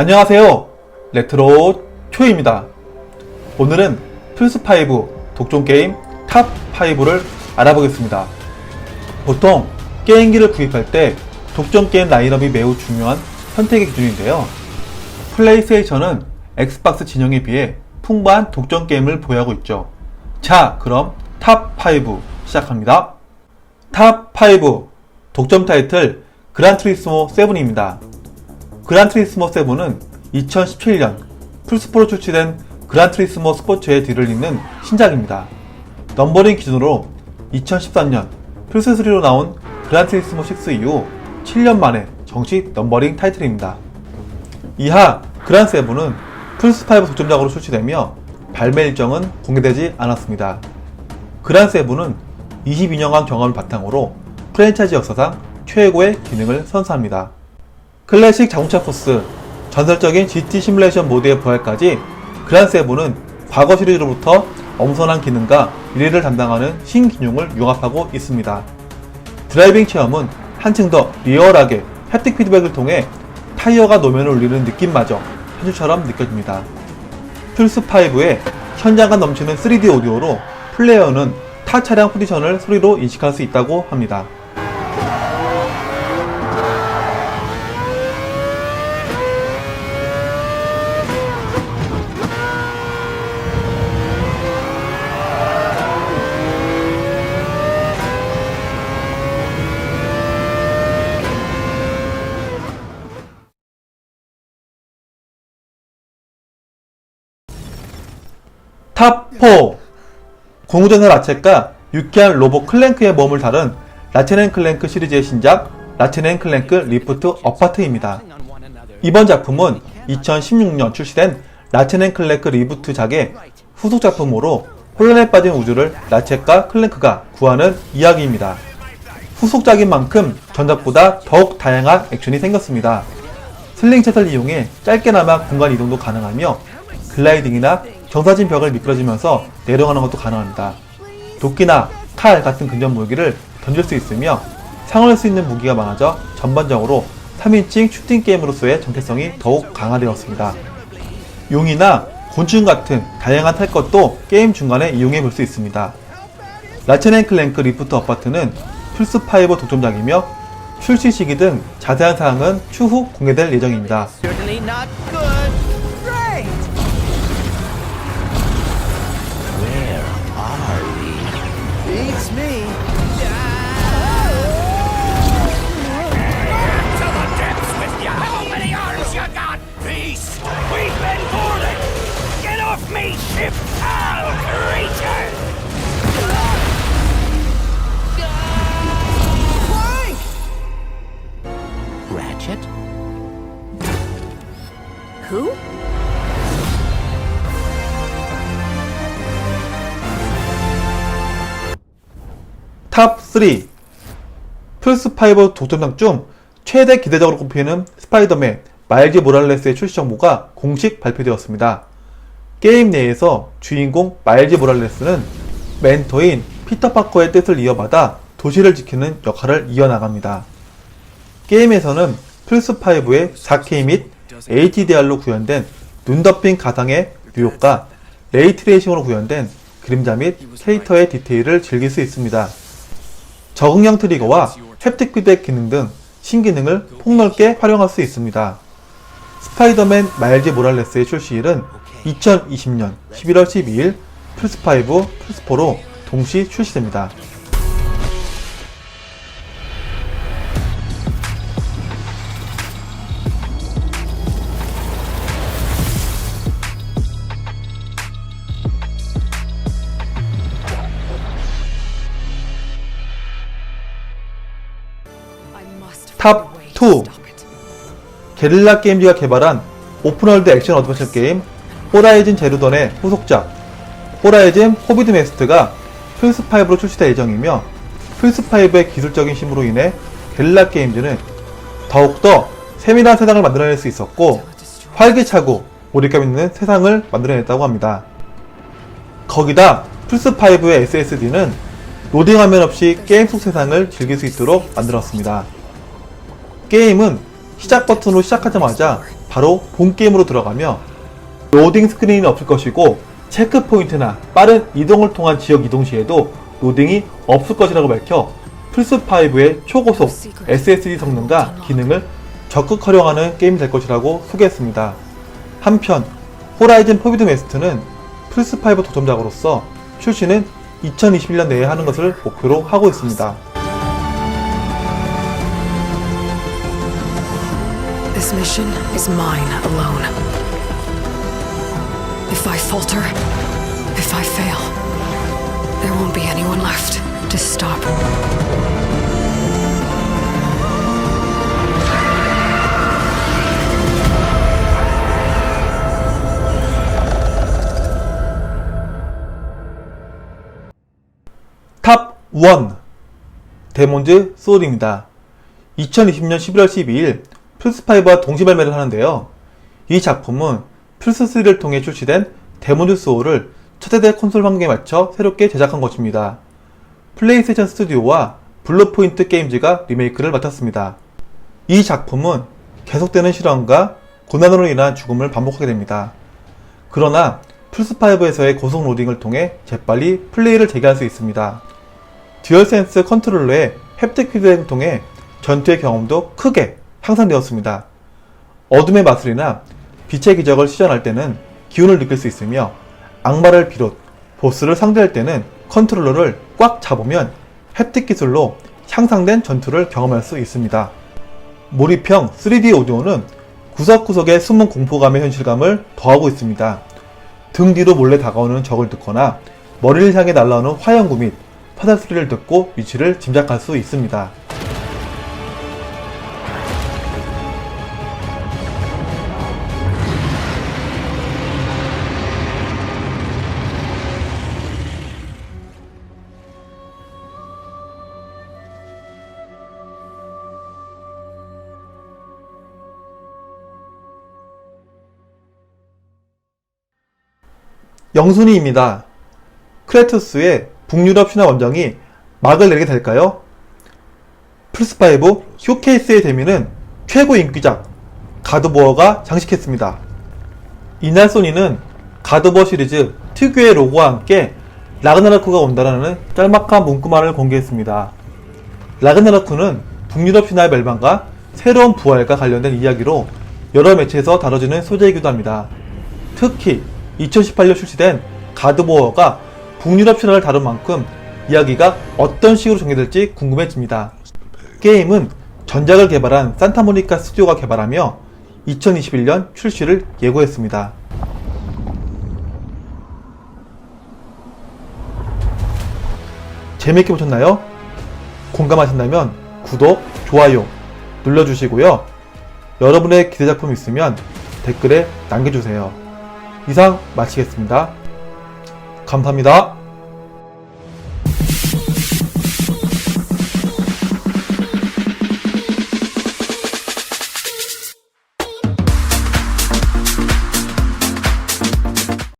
안녕하세요. 레트로 초입니다. 오늘은 플스5 독종 게임 탑5를 알아보겠습니다. 보통 게임기를 구입할 때 독점 게임 라인업이 매우 중요한 선택의 기준인데요. 플레이스테이션은 엑스박스 진영에 비해 풍부한 독점 게임을 보유하고 있죠. 자, 그럼 탑5 시작합니다. 탑5 독점 타이틀 그란트리스모 7입니다. 그란트리스모 7은 2017년 플스포로 출시된 그란트리스모 스포츠의 뒤를 잇는 신작입니다. 넘버링 기준으로 2013년 플스3로 나온 그란트리스모 6 이후 7년 만에 정식 넘버링 타이틀입니다. 이하 그란7은 플스5 독점작으로 출시되며 발매 일정은 공개되지 않았습니다. 그란7은 22년간 경험을 바탕으로 프랜차이즈 역사상 최고의 기능을 선사합니다. 클래식 자동차 코스, 전설적인 GT 시뮬레이션 모드의 부활까지 그란7은 과거 시리즈로부터 엄선한 기능과 미래를 담당하는 신기능을 융합하고 있습니다. 드라이빙 체험은 한층 더 리얼하게 햅틱 피드백을 통해 타이어가 노면을 울리는 느낌마저 현실처럼 느껴집니다. 플스5의 현장감 넘치는 3D 오디오로 플레이어는 타 차량 포지션을 소리로 인식할 수 있다고 합니다. 탑4 공우전사 라쳇과 유쾌한 로봇 클랭크의 몸을 다룬 라첸앤 클랭크 시리즈의 신작 라첸앤 클랭크 리프트 어파트입니다. 이번 작품은 2016년 출시된 라첸앤 클랭크 리부트작의 후속 작품으로 혼란에 빠진 우주를 라쳇과 클랭크가 구하는 이야기입니다. 후속작인 만큼 전작보다 더욱 다양한 액션이 생겼습니다. 슬링챗을 이용해 짧게나마 공간 이동도 가능하며 글라이딩이나 정사진 벽을 미끄러지면서 내려가는 것도 가능합니다. 도끼나 칼 같은 근접 무기를 던질 수 있으며 상을 수 있는 무기가 많아져 전반적으로 3인칭 슈팅 게임으로서의 정체성이 더욱 강화되었습니다. 용이나 곤충 같은 다양한 탈 것도 게임 중간에 이용해 볼 수 있습니다. 라첸앤클랭크 리프트 어파트는 플스5 독점작이며 출시 시기 등 자세한 사항은 추후 공개될 예정입니다. 탑3 플스5 독점작 중 최대 기대적으로 꼽히는 스파이더맨 마일즈 모랄레스의 출시 정보가 공식 발표되었습니다. 게임 내에서 주인공 마일즈 모랄레스는 멘토인 피터 파커의 뜻을 이어받아 도시를 지키는 역할을 이어나갑니다. 게임에서는 플스5의 4K 및 HDR로 구현된 눈 덮인 가상의 묘효과, 레이트레이싱으로 구현된 그림자 및 캐릭터의 디테일을 즐길 수 있습니다. 적응형 트리거와 햅틱 피드백 기능 등 신기능을 폭넓게 활용할 수 있습니다. 스파이더맨 마일즈 모랄레스의 출시일은 2020년 11월 12일 플스5, 플스4로 동시 출시됩니다. 탑 2. 게릴라 게임즈가 개발한 오픈월드 액션 어드벤처 게임 호라이즌 제로던의 후속작 호라이즌 호비드 메스트가 플스5로 출시될 예정이며 플스5의 기술적인 힘으로 인해 게릴라 게임즈는 더욱더 세밀한 세상을 만들어낼 수 있었고 활기차고 몰입감 있는 세상을 만들어냈다고 합니다. 거기다 플스5의 SSD는 로딩 화면 없이 게임 속 세상을 즐길 수 있도록 만들었습니다. 게임은 시작 버튼으로 시작하자마자 바로 본 게임으로 들어가며 로딩 스크린이 없을 것이고 체크 포인트나 빠른 이동을 통한 지역 이동 시에도 로딩이 없을 것이라고 밝혀 플스5의 초고속 SSD 성능과 기능을 적극 활용하는 게임이 될 것이라고 소개했습니다. 한편 호라이즌 포비드 웨스트는 플스5 도전작으로서 출시는 2021년 내에 하는 것을 목표로 하고 있습니다. Mission is mine alone. If I falter, if I fail, there won't be anyone left to stop. 탑 1 데몬즈 소울입니다. 2020년 11월 12일 플스5와 동시 발매를 하는데요. 이 작품은 플스3를 통해 출시된 데몬즈 소울을 차세대 콘솔 환경에 맞춰 새롭게 제작한 것입니다. 플레이스테이션 스튜디오와 블루포인트 게임즈가 리메이크를 맡았습니다. 이 작품은 계속되는 실험과 고난으로 인한 죽음을 반복하게 됩니다. 그러나 플스5에서의 고속 로딩을 통해 재빨리 플레이를 재개할 수 있습니다. 듀얼센스 컨트롤러의 햅틱 피드백을 통해 전투의 경험도 크게 향상되었습니다. 어둠의 마술이나 빛의 기적을 시전할 때는 기운을 느낄 수 있으며 악마를 비롯 보스를 상대할 때는 컨트롤러를 꽉 잡으면 햅틱 기술로 향상된 전투를 경험할 수 있습니다. 몰입형 3D 오디오는 구석구석의 숨은 공포감의 현실감을 더하고 있습니다. 등 뒤로 몰래 다가오는 적을 듣거나 머리를 향해 날아오는 화염구 및 화살 소리를 듣고 위치를 짐작할 수 있습니다. 영순이입니다. 크레투스의 북유럽 신화 원정이 막을 내리게 될까요? 플스5 쇼케이스의 데미는 최고 인기작 가드보어가 장식했습니다. 이날 소니는 가드보어 시리즈 특유의 로고와 함께 라그나로크가 온다라는 짤막한 문구만을 공개했습니다. 라그나로크는 북유럽 신화의 멸망과 새로운 부활과 관련된 이야기로 여러 매체에서 다뤄지는 소재이기도 합니다. 특히 2018년 출시된 가드보어가 북유럽 신화를 다룬 만큼 이야기가 어떤 식으로 전개될지 궁금해집니다. 게임은 전작을 개발한 산타모니카 스튜디오가 개발하며 2021년 출시를 예고했습니다. 재밌게 보셨나요? 공감하신다면 구독, 좋아요 눌러주시고요. 여러분의 기대작품 있으면 댓글에 남겨주세요. 이상 마치겠습니다. 감사합니다.